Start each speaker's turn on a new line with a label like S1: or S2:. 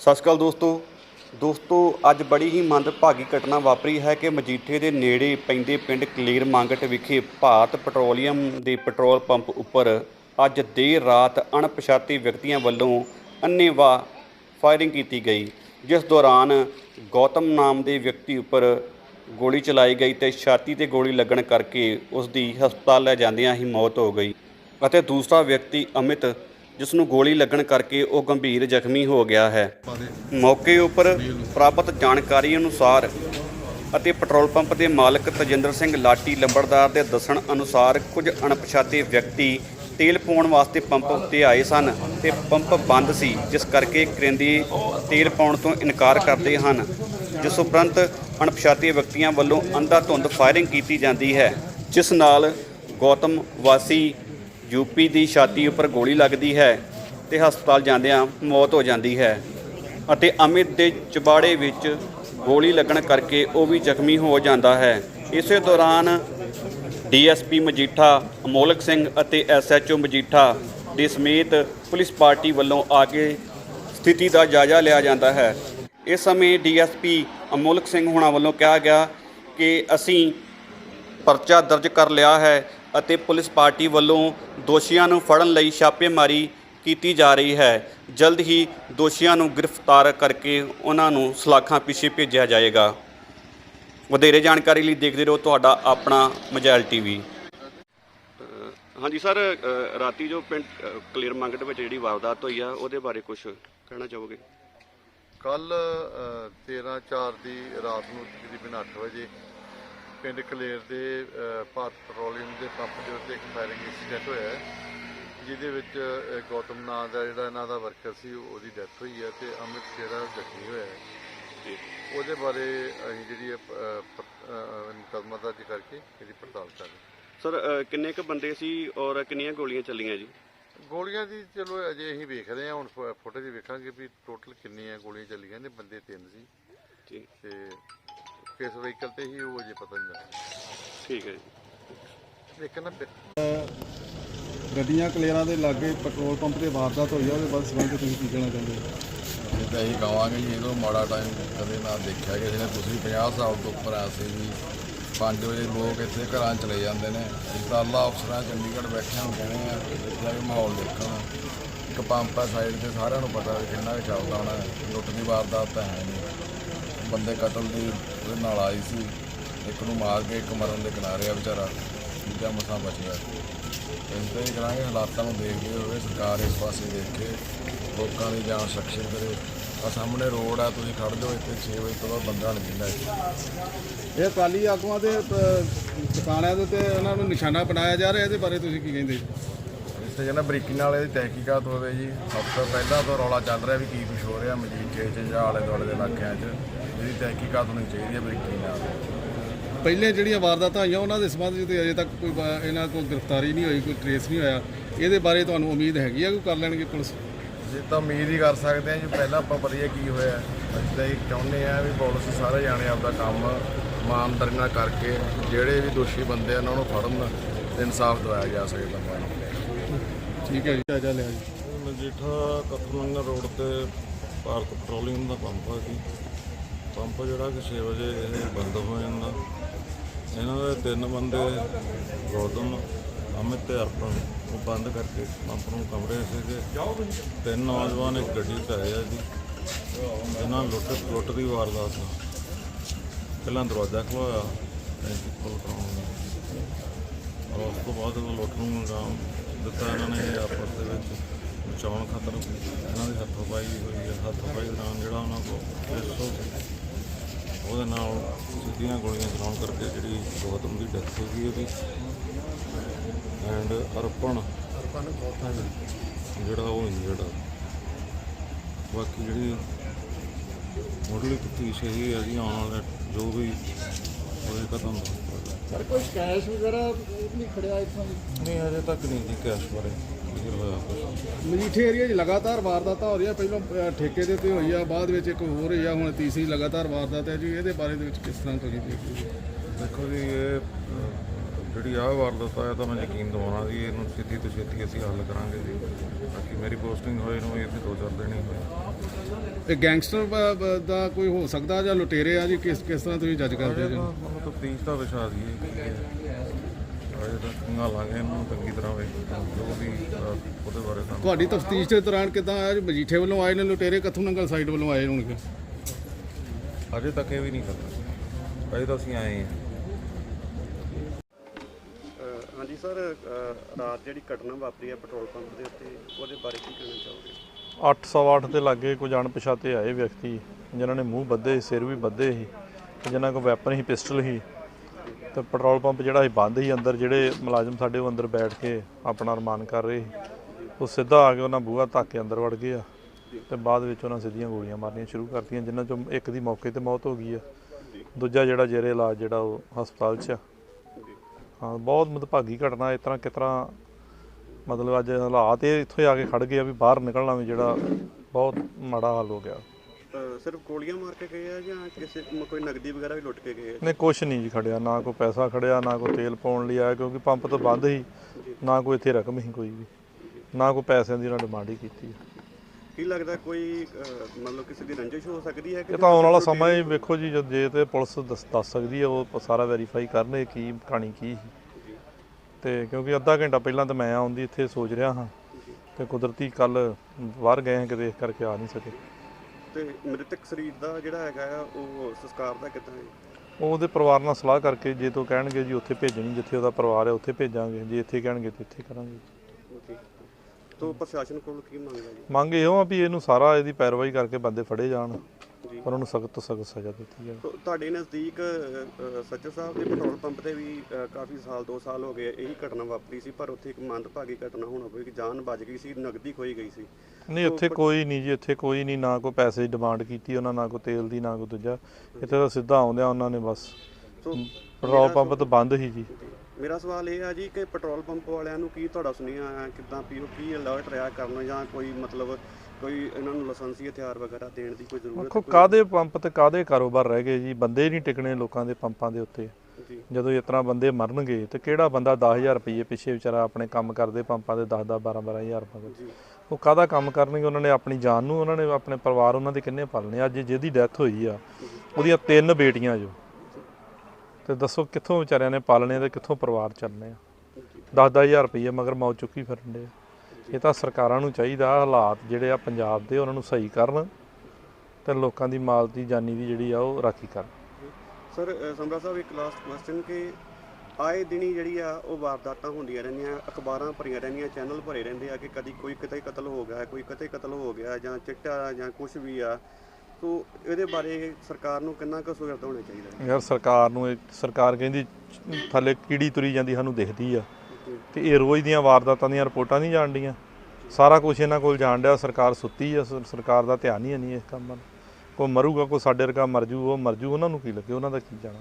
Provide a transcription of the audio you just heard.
S1: ਸਤਿ ਸ਼੍ਰੀ ਅਕਾਲ ਦੋਸਤੋ। ਦੋਸਤੋ, ਅੱਜ ਬੜੀ ਹੀ ਮੰਦਭਾਗੀ ਘਟਨਾ ਵਾਪਰੀ ਹੈ ਕਿ ਮਜੀਠੇ ਦੇ ਨੇੜੇ ਪੈਂਦੇ ਪਿੰਡ ਕਲੀਰ ਮੰਗਟ ਵਿਖੇ ਭਾਰਤ ਪੈਟਰੋਲੀਅਮ ਦੇ ਪੈਟਰੋਲ ਪੰਪ ਉੱਪਰ ਅੱਜ ਦੇਰ ਰਾਤ ਅਣਪਛਾਤੇ ਵਿਅਕਤੀਆਂ ਵੱਲੋਂ ਅੰਨ੍ਹੇਵਾਹ ਫਾਇਰਿੰਗ ਕੀਤੀ ਗਈ। ਜਿਸ ਦੌਰਾਨ ਗੌਤਮ ਨਾਮ ਦੇ ਵਿਅਕਤੀ ਉੱਪਰ ਗੋਲੀ ਚਲਾਈ ਗਈ ਤੇ ਛਾਤੀ ਤੇ ਗੋਲੀ ਲੱਗਣ ਕਰਕੇ ਉਸ ਦੀ ਹਸਪਤਾਲ ਲੈ ਜਾਂਦਿਆਂ ਹੀ ਮੌਤ ਹੋ ਗਈ। ਅਤੇ ਦੂਸਰਾ ਵਿਅਕਤੀ ਅਮਿਤ ਜਿਸ ਨੂੰ ਗੋਲੀ ਲੱਗਣ ਕਰਕੇ ਉਹ ਗੰਭੀਰ ਜ਼ਖਮੀ ਹੋ ਗਿਆ ਹੈ। ਮੌਕੇ ਉੱਪਰ ਪ੍ਰਾਪਤ ਜਾਣਕਾਰੀ ਅਨੁਸਾਰ ਅਤੇ ਪੈਟਰੋਲ ਪੰਪ ਦੇ ਮਾਲਕ ਤਜਿੰਦਰ ਸਿੰਘ ਲਾਟੀ ਲੰਬੜਦਾਰ ਦੇ ਦੱਸਣ ਅਨੁਸਾਰ ਕੁਝ ਅਣਪਛਾਤੇ ਵਿਅਕਤੀ ਤੇਲ ਪਾਉਣ ਵਾਸਤੇ ਪੰਪ ਉੱਤੇ ਆਏ ਸਨ ਤੇ ਪੰਪ ਬੰਦ ਸੀ, ਜਿਸ ਕਰਕੇ ਕਰਿੰਦੀ ਤੇਲ ਪਾਉਣ ਤੋਂ ਇਨਕਾਰ ਕਰਦੇ ਹਨ। ਜਿਸ ਉਪਰੰਤ ਅਣਪਛਾਤੇ ਵਿਅਕਤੀਆਂ ਵੱਲੋਂ ਅੰਧਾ ਧੁੰਦ ਫਾਇਰਿੰਗ ਕੀਤੀ ਜਾਂਦੀ ਹੈ, ਜਿਸ ਨਾਲ ਗੌਤਮ ਵਾਸੀ ਯੂਪੀ ਦੀ ਛਾਤੀ ਉੱਪਰ ਗੋਲੀ ਲੱਗਦੀ ਹੈ ਤੇ ਹਸਪਤਾਲ ਜਾਂਦਿਆਂ ਮੌਤ ਹੋ ਜਾਂਦੀ ਹੈ ਅਤੇ ਅਮਿਤ ਦੇ ਚਬਾੜੇ ਵਿੱਚ ਗੋਲੀ ਲੱਗਣ ਕਰਕੇ ਉਹ ਵੀ ਜ਼ਖਮੀ ਹੋ ਜਾਂਦਾ ਹੈ। ਇਸੇ ਦੌਰਾਨ ਡੀਐਸਪੀ ਮਜੀਠਾ, ਅਮੋਲਕ ਸਿੰਘ ਅਤੇ ਐਸਐਚਓ ਮਜੀਠਾ ਦੇ ਸਮੇਤ ਪੁਲਿਸ ਪਾਰਟੀ ਵੱਲੋਂ ਆ ਕੇ ਸਥਿਤੀ ਦਾ ਜਾਇਜ਼ਾ ਲਿਆ ਜਾਂਦਾ ਹੈ। ਇਸ ਸਮੇਂ ਡੀਐਸਪੀ ਅਮੋਲਕ ਸਿੰਘ ਹੋਣਾ ਵੱਲੋਂ ਕਿਹਾ ਗਿਆ ਕਿ ਅਸੀਂ ਪਰਚਾ ਦਰਜ ਕਰ ਲਿਆ ਹੈ ਅਤੇ ਪੁਲਿਸ ਪਾਰਟੀ ਵੱਲੋਂ ਦੋਸ਼ੀਆਂ ਨੂੰ ਫੜਨ ਲਈ ਛਾਪੇਮਾਰੀ ਕੀਤੀ ਜਾ ਰਹੀ ਹੈ। ਜਲਦ ਹੀ ਦੋਸ਼ੀਆਂ ਨੂੰ ਗ੍ਰਿਫਤਾਰ ਕਰਕੇ ਉਹਨਾਂ ਨੂੰ ਸਲਾਖਾਂ ਪਿੱਛੇ ਭੇਜਿਆ ਜਾਏਗਾ। ਵਧੇਰੇ ਜਾਣਕਾਰੀ ਲਈ ਦੇਖਦੇ ਰਹੋ ਤੁਹਾਡਾ ਆਪਣਾ ਮਜੈਲ ਟੀਵੀ ਹਾਂਜੀ ਸਰ ਰਾਤੀ ਜੋ ਪਿੰਡ ਕਲੀਅਰ ਮੰਗਟ ਵਿੱਚ ਜਿਹੜੀ ਵਾਰਦਾਤ ਹੋਈ ਆ ਉਹਦੇ ਬਾਰੇ ਕੁਝ ਕਹਿਣਾ ਚਾਹੋਗੇ?
S2: ਕੱਲ 13/4 ਦੀ ਰਾਤ ਨੂੰ ਤਕਰੀਬਨ 8 ਵਜੇ ਪਿੰਡ ਕਲੇਰ ਦੇ ਭਾਰਤ ਪੈਟਰੋਲੀਅਮ ਦੇ ਪੰਪ ਦੇ ਉੱਤੇ ਇੱਕ ਫਾਇਰਿੰਗ ਇਨਸੀਡੈਂਟ ਹੋਇਆ ਹੈ ਜਿਹਦੇ ਵਿੱਚ ਗੌਤਮ ਨਾਂ ਦਾ ਜਿਹੜਾ ਇਹਨਾਂ ਦਾ ਵਰਕਰ ਸੀ ਉਹਦੀ ਡੈਥ ਹੋਈ ਹੈ ਤੇ ਅਮਿਤ ਜਿਹੜਾ ਜ਼ਖਮੀ ਹੋਇਆ ਹੈ। ਉਹਦੇ ਬਾਰੇ ਅਸੀਂ ਜਿਹੜੀ ਮੁਕੱਦਮਾ ਦਰਜ ਕਰਕੇ ਇਹਦੀ ਪੜਤਾਲ ਕਰ ਰਹੇ।
S1: ਸਰ ਕਿੰਨੇ ਕੁ ਬੰਦੇ ਸੀ ਔਰ ਕਿੰਨੀਆਂ ਗੋਲੀਆਂ ਚੱਲੀਆਂ ਜੀ?
S2: ਗੋਲੀਆਂ ਦੀ ਚਲੋ ਅਜੇ ਅਸੀਂ ਵੇਖ ਰਹੇ ਹਾਂ ਹੁਣ ਫੁਟੇਜ ਵੇਖਾਂਗੇ ਵੀ ਟੋਟਲ ਕਿੰਨੀਆਂ ਗੋਲੀਆਂ ਚੱਲੀਆਂ ਨੇ ਬੰਦੇ ਤਿੰਨ ਸੀ। ਤੇ ਕਿਸ ਵਹੀਕਲ ਤੇ ਹੀ ਉਹ ਅਜੇ ਪਤਾ ਨਹੀਂ ਲੱਗਾ
S1: ਠੀਕ ਹੈ ਜੀ।
S2: ਇੱਕ ਨਾ ਪਿ-
S3: ਗੱਡੀਆਂ ਕਲੇਰਾਂ ਦੇ ਲਾਗੇ ਪੈਟਰੋਲ ਪੰਪ ਤੇ ਵਾਰਦਾਤ ਹੋਈ ਆ ਉਹਦੇ ਬਾਰੇ ਸੰਬੰਧ ਤੁਸੀਂ ਕੀ ਕਹਿਣਾ ਚਾਹੁੰਦੇ ਹੋ?
S4: ਇਹ ਤਾਂ ਇਹੀ ਕਹਾਂਗੇ ਜੀ ਇਹਦੋਂ ਮਾੜਾ ਟਾਈਮ ਕਦੇ ਨਾ ਦੇਖਿਆ ਕਿਸੇ ਨੇ। ਤੁਸੀਂ 50 ਸਾਲ ਤੋਂ ਉੱਪਰ ਆ ਸੀ ਜੀ। 5 ਵਜੇ ਲੋਕ ਇੱਥੇ ਘਰਾਂ 'ਚ ਚਲੇ ਜਾਂਦੇ ਨੇ। ਇੰਸ਼ਾਅੱਲਾ ਅਫਸਰਾਂ ਚੰਡੀਗੜ੍ਹ ਬੈਠਿਆਂ ਨੂੰ ਕਹਿੰਦੇ ਆ ਇੱਥੇ ਵੀ ਮਾਹੌਲ ਦੇਖਣ। ਇੱਕ ਪੰਪ ਆ ਸਾਈਡ ਤੇ ਸਾਰਿਆਂ ਨੂੰ ਪਤਾ ਵੀ ਕਿੰਨਾ ਕੁ ਚੱਲਦਾ ਹੋਣਾ। ਲੁੱਟ ਦੀ ਵਾਰਦਾਤ ਤਾਂ ਹੈ ਨਹੀਂ। ਬੰਦੇ ਕਤਲ ਦੀ ਉਹਦੇ ਨਾਲ ਆਈ ਸੀ। ਇੱਕ ਨੂੰ ਮਾਰ ਕੇ ਇੱਕ ਮਰਨ ਦੇ ਕਿਨਾਰੇ ਆ ਵਿਚਾਰਾ। ਦੂਜਾ ਮਸਾਂ ਬਚ ਗਿਆ। ਇਸ ਤੇ ਹੀ ਕਰਾਂਗੇ ਹਾਲਾਤਾਂ ਨੂੰ ਦੇਖਦੇ ਹੋਏ ਸਰਕਾਰ ਇਸ ਪਾਸੇ ਦੇਖੇ ਲੋਕਾਂ ਦੀ ਜਾਨ ਸੁਰੱਖਿਅਤ ਕਰੇ। ਆ ਸਾਹਮਣੇ ਰੋਡ ਆ ਤੁਸੀਂ ਖੜ ਜਾਓ ਇੱਥੇ 6 ਵਜੇ ਤੋਂ ਬਾਅਦ ਬੰਦਾ ਨਹੀਂ ਦਿੰਦਾ
S3: ਇਹ ਅਕਾਲੀ ਆਗੂਆਂ ਦੇ ਅ, ਟਿਕਾਣਿਆਂ ਦੇ ਉੱਤੇ ਉਹਨਾਂ ਨੂੰ ਨਿਸ਼ਾਨਾ ਬਣਾਇਆ ਜਾ ਰਿਹਾ ਇਹਦੇ ਬਾਰੇ ਤੁਸੀਂ ਕੀ ਕਹਿੰਦੇ?
S4: ਇੱਥੇ ਜਿਹੜਾ ਬਰੀਕੀ ਨਾਲ ਇਹਦੀ ਤਹਿਕੀਕਾਤ ਹੋਵੇ ਜੀ। ਸਭ ਤੋਂ ਪਹਿਲਾਂ ਤੋਂ ਰੌਲਾ ਚੱਲ ਰਿਹਾ ਵੀ ਕੀ ਕੁਝ ਹੋ ਰਿਹਾ ਮਜੀਠੇ 'ਚ ਜਾਂ ਆਲੇ ਦੁਆਲੇ ਦੇ ਇਲਾਕਿਆਂ 'ਚ। ਇਹਦੀ ਤਹਿਕੀਕਾਤ ਹੋਣੀ ਚਾਹੀਦੀ ਹੈ ਬਰੀਕੀ ਨਾਲ।
S3: ਪਹਿਲੇ ਜਿਹੜੀਆਂ ਵਾਰਦਾਤਾਂ ਹੋਈਆਂ ਉਹਨਾਂ ਦੇ ਸੰਬੰਧ ਵਿੱਚ ਤੇ ਅਜੇ ਤੱਕ ਕੋਈ ਇਹਨਾਂ ਕੋਲ ਗ੍ਰਿਫਤਾਰੀ ਨਹੀਂ ਹੋਈ ਕੋਈ ਟ੍ਰੇਸ ਨਹੀਂ ਹੋਇਆ। ਇਹਦੇ ਬਾਰੇ ਤੁਹਾਨੂੰ ਉਮੀਦ ਹੈਗੀ ਆ ਕਿ ਕਰ ਲੈਣਗੇ ਪੁਲਿਸ?
S4: ਜੇ ਤਾਂ ਉਮੀਦ ਹੀ ਕਰ ਸਕਦੇ ਹਾਂ ਜੀ ਪਹਿਲਾਂ ਆਪਾਂ ਪਤਾ ਕੀ ਹੋਇਆ। ਅਸੀਂ ਤਾਂ ਇਹ ਚਾਹੁੰਦੇ ਆ ਵੀ ਪੁਲਿਸ ਸਾਰੇ ਜਾਣੇ ਆਪਦਾ ਕੰਮ ਇਮਾਨਦਾਰੀ ਨਾਲ ਕਰਕੇ ਜਿਹੜੇ ਵੀ ਦੋਸ਼ੀ ਬੰਦੇ ਆ ਉਹਨਾਂ ਨੂੰ ਫੜਨ ਤੇ ਇਨਸਾਫ ਦਿਵਾਇਆ ਜਾ ਸਕੇ ਨੂੰ।
S3: ਠੀਕ ਹੈ ਜੀ ਜਾਇਜ਼ਾ ਲਿਆ ਜੀ।
S5: ਮਜੀਠਾ ਕਤਲੰਗਾ ਰੋਡ ਤੇ ਭਾਰਤ ਪੈਟਰੋਲੀਅਮ ਦਾ ਪੰਪ ਹੈ ਜੀ। ਪੰਪ ਜਿਹੜਾ ਕਿ 6 ਵਜੇ ਇਹ ਬੰਦ ਹੋ ਜਾਂਦਾ। ਇਹਨਾਂ ਦੇ ਤਿੰਨ ਬੰਦੇ ਗੌਤਮ, ਅਮਿਤ ਤੇ ਅਰਪਣ ਉਹ ਬੰਦ ਕਰਕੇ ਪੰਪ ਨੂੰ ਕਮਰੇ ਸੀਗੇ। ਤਿੰਨ ਨੌਜਵਾਨ ਇੱਕ ਗੱਡੀ 'ਚ ਆਏ ਆ ਜੀ। ਇਹਨਾਂ ਲੁੱਟ ਲੁੱਟ ਦੀ ਵਾਰਦਾਤ ਪਹਿਲਾਂ ਦਰਵਾਜ਼ਾ ਖੋਲ੍ਹਿਆ ਟੈਂਕੀ ਖੋਲ ਉਸ ਤੋਂ ਬਾਅਦ ਉਹ ਲੁੱਟ ਨੂੰ ਅੰਜਾਮ ਦਿੱਤਾ ਇਹਨਾਂ ਨੇ ਆਪਸ ਦੇ ਵਿੱਚ ਬਚਾਉਣ ਖਾਤਰ ਇਹਨਾਂ ਦੀ ਹੱਥੋਂ ਪਾਈ ਹੋਈ ਹੈ ਹੱਥੋਂ ਪਾਈ ਦੌਰਾਨ ਜਿਹੜਾ ਉਹਨਾਂ ਕੋਲ ਉਹਦੇ ਨਾਲ ਸਿੱਧੀਆਂ ਗੋਲੀਆਂ ਚਲਾਉਣ ਕਰਕੇ ਜਿਹੜੀ ਗੌਤਮ ਦੀ ਡੈਥ ਹੋ ਗਈ ਉਹਦੀ। ਐਂਡ ਅਰਪਣ। ਜਿਹੜਾ ਉਹ ਇੰਜਰਡ ਬਾਕੀ ਜਿਹੜੀ ਮੁੱਢਲੀ ਤਫਤੀਸ਼ ਇਹੀ ਹੈ ਜੀ ਆਉਣ ਵਾਲੇ ਜੋ ਵੀ ਹੋਏਗਾ ਤੁਹਾਨੂੰ।
S3: ਸਰ ਕੋਈ ਕੈਸ਼ ਵਗੈਰਾ ਨਹੀਂ ਖੜਿਆ ਇੱਥੋਂ
S5: ਨਹੀਂ ਅਜੇ ਤੱਕ ਨਹੀਂ ਜੀ ਕੈਸ਼ ਬਾਰੇ
S3: ਮਜੀਠੇ ਏਰੀਆ 'ਚ ਲਗਾਤਾਰ ਵਾਰਦਾਤਾਂ ਹੋ ਰਹੀਆਂ। ਪਹਿਲਾਂ ਅ, ਠੇਕੇ ਦੇ ਉੱਤੇ ਹੋਈ ਆ ਬਾਅਦ ਵਿੱਚ ਇੱਕ ਹੋਰ ਹੋਈ ਆ ਹੁਣ ਤੀਸਰੀ ਲਗਾਤਾਰ ਵਾਰਦਾਤ ਹੈ ਜੀ। ਇਹਦੇ ਬਾਰੇ ਦੇ ਵਿੱਚ ਕਿਸ ਤਰ੍ਹਾਂ ਤੁਸੀਂ ਦੇਖਦੇ ਹੋ?
S5: ਦੇਖੋ ਜੀ ਇਹ ਅਹ, ਜਿਹੜੀ ਆਹ ਵਾਰਦਾਤ ਆ ਇਹ ਤਾਂ ਮੈਂ ਯਕੀਨ ਦਵਾਉਣਾ ਜੀ ਇਹਨੂੰ ਛੇਤੀ ਤੋਂ ਛੇਤੀ ਅਸੀਂ ਹੱਲ ਕਰਾਂਗੇ ਜੀ। ਬਾਕੀ ਮੇਰੀ ਪੋਸਟਿੰਗ ਹੋਏ ਨੂੰ ਇੱਥੇ ਦੋ ਚਾਰ ਦਿਨ ਹੀ ਹੋਏ।
S3: ਇਹ ਗੈਂਗਸਟਰ ਦਾ ਕੋਈ ਹੋ ਸਕਦਾ ਜਾਂ ਲੁਟੇਰੇ ਆ ਜੀ ਕਿਸ ਕਿਸ ਤਰ੍ਹਾਂ ਤੁਸੀਂ ਜੱਜ ਕਰਦੇ ਜੀ?
S5: ਮਤਲਬ ਤਫਤੀਸ਼ ਦਾ ਵਿਸ਼ਾ ਦੀ ਅਜੇ ਤੱਕ ਕੰਗਾਲਾਂਗੇ ਇਹਨੂੰ ਚੰਗੀ ਤਰ੍ਹਾਂ ਵੇ ਜੋ ਵੀ ਉਹਦੇ ਬਾਰੇ ਸਾਨੂੰ
S3: ਤੁਹਾਡੀ ਤਫਤੀਸ਼ ਦੇ ਦੌਰਾਨ ਕਿਦਾਂ ਆਇਆ ਜੀ? ਮਜੀਠੇ ਵੱਲੋਂ ਆਏ ਨੇ ਲੁਟੇਰੇ ਕਿੱਥੋਂ ਨੰਗਲ ਸਾਈਡ ਵੱਲੋਂ ਆਏ ਹੋਣਗੇ।
S5: ਅਜੇ ਤੱਕ ਇਹ ਵੀ ਨਹੀਂ ਪਤਾ। ਅਜੇ ਤਾਂ ਅਸੀਂ ਆਏ ਹਾਂ।
S1: ਹਾਂਜੀ ਸਰ ਰਾਤ ਜਿਹੜੀ ਘਟਨਾ ਵਾਪਰੀ ਹੈ ਪੈਟਰੋਲ ਪੰਪ ਦੇ ਉੱਤੇ ਉਹਦੇ ਬਾਰੇ ਕੀ ਕਹਿਣਾ ਚਾਹੋਗੇ?
S6: 808 ਦੇ ਲਾਗੇ ਕੁਝ ਅਣਪਛਾਤੇ ਆਏ ਵਿਅਕਤੀ ਜਿਨ੍ਹਾਂ ਨੇ ਮੂੰਹ ਬੱਧੇ ਸੀ, ਸਿਰ ਵੀ ਬੱਧੇ ਸੀ ਤੇ ਜਿਨ੍ਹਾਂ ਕੋਲ ਵੈਪਨ ਸੀ ਪਿਸਟਲ ਸੀ ਤੇ ਪੈਟਰੋਲ ਪੰਪ ਜਿਹੜਾ ਸੀ ਬੰਦ ਸੀ ਅੰਦਰ ਜਿਹੜੇ ਮੁਲਾਜ਼ਮ ਸਾਡੇ ਉਹ ਅੰਦਰ ਬੈਠ ਕੇ ਆਪਣਾ ਅਰਮਾਨ ਕਰ ਰਹੇ ਸੀ। ਉਹ ਸਿੱਧਾ ਆ ਕੇ ਉਹਨਾਂ ਬੂਹਾ ਧੱਕ ਕੇ ਅੰਦਰ ਵੜ ਗਏ ਆ ਤੇ ਬਾਅਦ ਵਿੱਚ ਉਹਨਾਂ ਸਿੱਧੀਆਂ ਗੋਲੀਆਂ ਮਾਰਨੀਆਂ ਸ਼ੁਰੂ ਕਰਤੀਆਂ ਜਿਨ੍ਹਾਂ ਚੋਂ ਇੱਕ ਦੀ ਮੌਕੇ ਤੇ ਮੌਤ ਹੋ ਗਈ ਆ। ਦੂਜਾ ਜਿਹੜਾ ਜੇਰੇ ਇਲਾਜ ਜਿਹੜਾ ਉਹ ਹਸਪਤਾਲ 'ਚ ਆ। ਹਾਂ ਬਹੁਤ ਮਦਭਾਗੀ ਘਟਨਾ ਇਸ ਤਰ੍ਹਾਂ ਕਿਸ ਤਰ੍ਹਾਂ ਮਤਲਬ ਅੱਜ ਹਾਲਾਤ ਇਹ ਇੱਥੋਂ ਆ ਕੇ ਖੜ ਗਏ ਆ ਵੀ ਬਾਹਰ ਨਿਕਲਣਾ ਵੀ ਜਿਹੜਾ ਬਹੁਤ ਮਾੜਾ ਹਾਲ ਹੋ ਗਿਆ।
S1: ਅਹ ਸਿਰਫ ਗੋਲੀਆਂ ਮਾਰ ਕੇ ਗਏ ਆ ਜਾਂ ਕਿਸੇ ਮ- ਕੋਈ ਨਗਦੀ ਵਗੈਰਾ ਵੀ ਲੁੱਟ ਕੇ ਗਏ ਆ?
S6: ਨੇ ਕੁਛ ਨਹੀਂ ਜੀ ਖੜਿਆ ਨਾ ਕੋਈ ਪੈਸਾ ਖੜਿਆ ਨਾ ਕੋਈ ਤੇਲ ਪਾਉਣ ਲਈ ਆਇਆ ਕਿਉਂਕਿ ਪੰਪ ਤਾਂ ਬੰਦ ਸੀ ਨਾ ਕੋਈ ਇੱਥੇ ਰਕਮ ਸੀ ਕੋਈ ਵੀ ਨਾ ਕੋਈ ਪੈਸਿਆਂ ਦੀ ਉਹਨਾਂ ਡਿਮਾਂਡ ਹੀ ਕੀਤੀ।
S1: ਕੀ ਲੱਗਦਾ ਕੋਈ ਅਹ, ਮਤਲਬ ਕਿਸੇ ਦੀ ਰੰਜਿਸ਼ ਹੋ ਸਕਦੀ ਹੈ ਕਿ
S6: ਇਹ ਤਾਂ ਆਉਣ ਵਾਲਾ ਸਮਾਂ ਹੀ ਵੇਖੋ ਜੀ ਜਦ ਜੇ ਤੇ ਪੁਲਿਸ ਦੱਸ ਦੱਸ ਸਕਦੀ ਹੈ ਉਹ ਸਾਰਾ ਵੈਰੀਫਾਈ ਕਰਨੇ ਕੀ ਕਹਾਣੀ ਕੀ ਸੀ। ਤੇ ਕਿਉਂਕਿ ਅੱਧਾ ਘੰਟਾ ਪਹਿਲਾਂ ਤਾਂ ਮੈਂ ਆਉਂਦੀ ਇੱਥੇ ਸੋਚ ਰਿਹਾ ਹਾਂ ਤੇ ਕੁਦਰਤੀ ਕੱਲ ਬਾਹਰ ਗਏ ਹਾਂ ਕਿਤੇ ਇਸ ਕਰਕੇ ਆ ਨਹੀਂ ਸਕੇ।
S1: ਤੇ ਮ੍ਰਿਤਕ ਸਰੀਰ ਦਾ ਜਿਹੜਾ ਹੈਗਾ ਆ ਉਹ ਸੰਸਕਾਰ ਦਾ ਕਿੱਦਾਂ ਹੈ?
S6: ਉਹ ਉਹਦੇ ਪਰਿਵਾਰ ਨਾਲ ਸਲਾਹ ਕਰਕੇ ਜੇ ਤੋਂ ਕਹਿਣਗੇ ਜੀ ਉੱਥੇ ਭੇਜਣੀ ਜਿੱਥੇ ਉਹਦਾ ਪਰਿਵਾਰ ਹੈ ਉੱਥੇ ਭੇਜਾਂਗੇ। ਜੇ ਇੱਥੇ ਕਹਿਣਗੇ ਤੇ ਇੱਥੇ ਕਰਾਂਗੇ।
S1: ਤੋਂ ਪ੍ਰਸ਼ਾਸਨ ਕੋਲ ਕੀ ਮੰਗ ਹੈ ਜੀ?
S6: ਮੰਗ ਇਹੋ ਆ ਵੀ ਇਹਨੂੰ ਸਾਰਾ ਇਹਦੀ ਪੈਰਵਾਈ ਕਰਕੇ ਬੰਦੇ ਫੜੇ ਜਾਣ
S1: ਜੀ।
S6: ਉਹਨਾਂ ਨੂੰ ਸਖਤ ਤੋਂ ਸਖਤ ਸਜ਼ਾ ਦਿੱਤੀ ਜਾਵੇ।
S1: ਤੋ ਤੁਹਾਡੇ ਨਜ਼ਦੀਕ ਸੱਚਰ ਸਾਹਿਬ ਦੇ ਪੈਟਰੋਲ ਪੰਪ ਤੇ ਵੀ ਕਾਫੀ ਸਾਲ 2 ਸਾਲ ਹੋ ਗਏ ਇਹੀ ਘਟਨਾ ਵਾਪਰੀ ਸੀ ਪਰ ਉੱਥੇ ਇੱਕ ਮੰਦਭਾਗੀ ਘਟਨਾ ਹੋਣਾ ਪਈ ਕਿ ਜਾਨ ਬਚ ਗਈ ਸੀ ਨਗਦੀ ਖੋਈ ਗਈ ਸੀ।
S6: ਨਹੀਂ ਇੱਥੇ ਕੋਈ ਨਹੀਂ ਜੀ ਇੱਥੇ ਕੋਈ ਨਹੀਂ ਨਾ ਕੋਈ ਪੈਸੇ ਦੀ ਡਿਮਾਂਡ ਕੀਤੀ ਉਹਨਾਂ ਨਾ ਕੋਈ ਤੇਲ ਦੀ ਨਾ ਕੋਈ ਦੂਜਾ। ਇੱਥੇ ਤਾਂ ਸਿੱਧਾ ਆਉਂਦਿਆਂ ਉਹਨਾਂ ਨੇ ਬਸ।
S1: ਸੋ
S6: ਪੈਟਰੋਲ ਪੰਪ ਤਾਂ ਬੰਦ ਹੀ ਜੀ।
S1: ਮੇਰਾ ਸਵਾਲ ਇਹ ਆ ਜੀ ਕਿ ਪੈਟਰੋਲ ਪੰਪ ਵਾਲਿਆਂ ਨੂੰ ਕੀ ਤੁਹਾਡਾ ਸੁਨੇਹਾ ਹੈ ਕਿੱਦਾਂ ਉਹ ਕੀ ਅਲਰਟ ਰਿਹਾ ਕਰਨ ਜਾਂ ਕੋਈ ਮਤਲਬ ਕੋਈ ਇਹਨਾਂ ਨੂੰ ਲਾਇਸੈਂਸੀ ਹਥਿਆਰ ਵਗੈਰਾ ਦੇਣ ਦੀ ਕੋਈ ਜ਼ਰੂਰਤ
S6: ਦੇਖੋ ਕਾਦੇ ਪੰਪ ਤੇ ਕਾਦੇ ਕਾਰੋਬਾਰ ਰਹਿ ਗਏ ਜੀ? ਬੰਦੇ ਨਹੀਂ ਟਿਕਣੇ ਲੋਕਾਂ ਦੇ ਪੰਪਾਂ ਦੇ ਉੱਤੇ। ਜਦੋਂ ਇਸ ਤਰ੍ਹਾਂ ਬੰਦੇ ਮਰਨਗੇ ਤੇ ਕਿਹੜਾ ਬੰਦਾ 10000 ਰੁਪਏ ਪਿੱਛੇ ਵਿਚਾਰਾ ਆਪਣੇ ਕੰਮ ਕਰਦੇ ਪੰਪਾਂ ਦੇ 10 10 12 12000 ਰੁਪਏ ਉਹ ਕਾਹਦਾ ਕੰਮ ਕਰਨਗੇ? ਉਹਨਾਂ ਨੇ ਆਪਣੀ ਜਾਨ ਨੂੰ ਉਹਨਾਂ ਨੇ ਆਪਣੇ ਪਰਿਵਾਰ ਉਹਨਾਂ ਦੇ ਕਿੰਨੇ ਪਾਲਣੇ ਅੱਜ ਜਿਹਦੀ ਡੈਥ ਹੋਈ ਆ ਉਹਦੀਆਂ ਤਿੰਨ ਬੇਟੀਆਂ ਜੋ। ਤੇ ਦੱਸੋ ਕਿੱਥੋਂ ਵਿਚਾਰਿਆਂ ਨੇ ਪਾਲਣੇ ਤੇ ਕਿੱਥੋਂ ਪਰਿਵਾਰ ਚੱਲਣੇ ਆ? 10-10000 ਰੁਪਏ ਮਗਰ ਮੌਤ ਚੁੱਕੀ ਫਿਰਨ ਦੇ ਇਹ ਤਾਂ ਸਰਕਾਰਾਂ ਨੂੰ ਚਾਹੀਦਾ ਹਾਲਾਤ ਜਿਹੜੇ ਆ ਪੰਜਾਬ ਦੇ ਉਹਨਾਂ ਨੂੰ ਸਹੀ ਕਰਨ ਤੇ ਲੋਕਾਂ ਦੀ ਮਾਲ ਦੀ ਜਾਨੀ ਦੀ ਜਿਹੜੀ ਆ ਉਹ ਰਾਖੀ ਕਰਨ।
S1: ਸਰ ਅ, ਸਾਹਿਬ ਇੱਕ ਲਾਸਟ ਕੁਐਸਚਨ ਕਿ ਆਏ ਦਿਨੀ ਜਿਹੜੀ ਆ ਉਹ ਵਾਰਦਾਤਾਂ ਹੁੰਦੀਆਂ ਰਹਿੰਦੀਆਂ ਅਖਬਾਰਾਂ ਭਰੀਆਂ ਰਹਿੰਦੀਆਂ ਚੈਨਲ ਭਰੇ ਰਹਿੰਦੇ ਆ ਕਿ ਕਦੀ ਕੋਈ ਕਿਤੇ ਕਤਲ ਹੋ ਗਿਆ ਕੋਈ ਕਿਤੇ ਕਤਲ ਹੋ ਗਿਆ ਜਾਂ ਚਿੱਟਾ ਜਾਂ ਕੁਝ ਵੀ ਆ ਸੋ ਇਹਦੇ ਬਾਰੇ ਸਰਕਾਰ ਨੂੰ ਕਿੰਨਾ ਕੁ ਸੁਚੇਤ ਹੋਣਾ ਚਾਹੀਦਾ ਹੈ?
S6: ਯਾਰ ਸਰਕਾਰ ਨੂੰ ਇਹ ਸਰਕਾਰ ਕਹਿੰਦੀ ਥੱਲੇ ਕੀੜੀ ਤੁਰੀ ਜਾਂਦੀ ਸਾਨੂੰ ਦਿਖਦੀ ਆ। ਤੇ ਇਹ ਰੋਜ਼ ਦੀਆਂ ਵਾਰਦਾਤਾਂ ਦੀਆਂ ਰਿਪੋਰਟਾਂ ਨਹੀਂ ਜਾਣਦੀਆਂ ਸਾਰਾ ਕੁਝ ਇਹਨਾਂ ਕੋਲ ਜਾਣ ਡਿਆ ਸਰਕਾਰ ਸੁੱਤੀ ਆ ਸਰ- ਸਰਕਾਰ ਦਾ ਧਿਆਨ ਹੀ ਨਹੀਂ ਇਸ ਕੰਮ ਵੱਲ। ਕੋਈ ਮਰੂਗਾ ਕੋਈ ਸਾਡੇ ਵਰਗਾ ਮਰ ਜੂ ਉਹ ਮਰ ਜੂ ਉਹਨਾਂ ਨੂੰ ਕੀ ਲੱਗੇ ਉਹਨਾਂ ਦਾ ਕੀ ਜਾਣਾ?